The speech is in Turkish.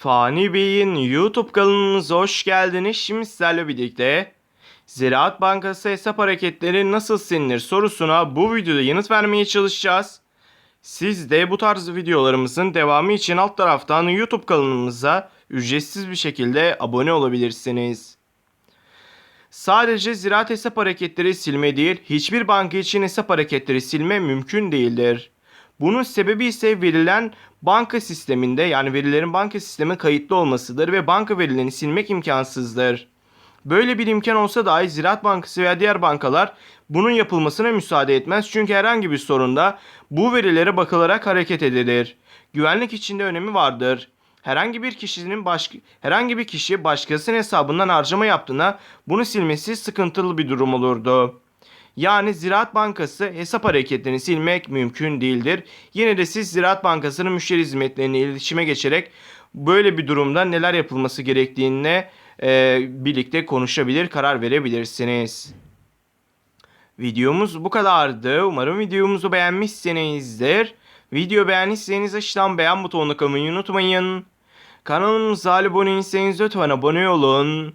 Fani Bey'in YouTube kanalımıza hoş geldiniz. Şimdi sizlerle birlikte Ziraat Bankası hesap hareketleri nasıl silinir sorusuna bu videoda yanıt vermeye çalışacağız. Siz de bu tarz videolarımızın devamı için alt taraftan YouTube kanalımıza ücretsiz bir şekilde abone olabilirsiniz. Sadece ziraat hesap hareketleri silme değil, hiçbir banka için hesap hareketleri silme mümkün değildir. Bunun sebebi ise verilen banka sisteminde yani verilerin banka sistemi kayıtlı olmasıdır ve banka verilerini silmek imkansızdır. Böyle bir imkan olsa dahi Ziraat Bankası veya diğer bankalar bunun yapılmasına müsaade etmez çünkü herhangi bir sorunda bu verilere bakılarak hareket edilir. Güvenlik içinde önemi vardır. Herhangi bir kişinin başka herhangi bir kişi başkasının hesabından harcama yaptığına bunu silmesi sıkıntılı bir durum olurdu. Yani Ziraat Bankası hesap hareketlerini silmek mümkün değildir. Yine de siz Ziraat Bankası'nın müşteri hizmetlerine iletişime geçerek böyle bir durumda neler yapılması gerektiğine e, birlikte konuşabilir, karar verebilirsiniz. Videomuz bu kadardı. Umarım videomuzu beğenmişsinizdir. Video beğendiyseniz aşağıdan beğen butonuna kalmayı unutmayın. Kanalımıza abone değilseniz lütfen abone olun.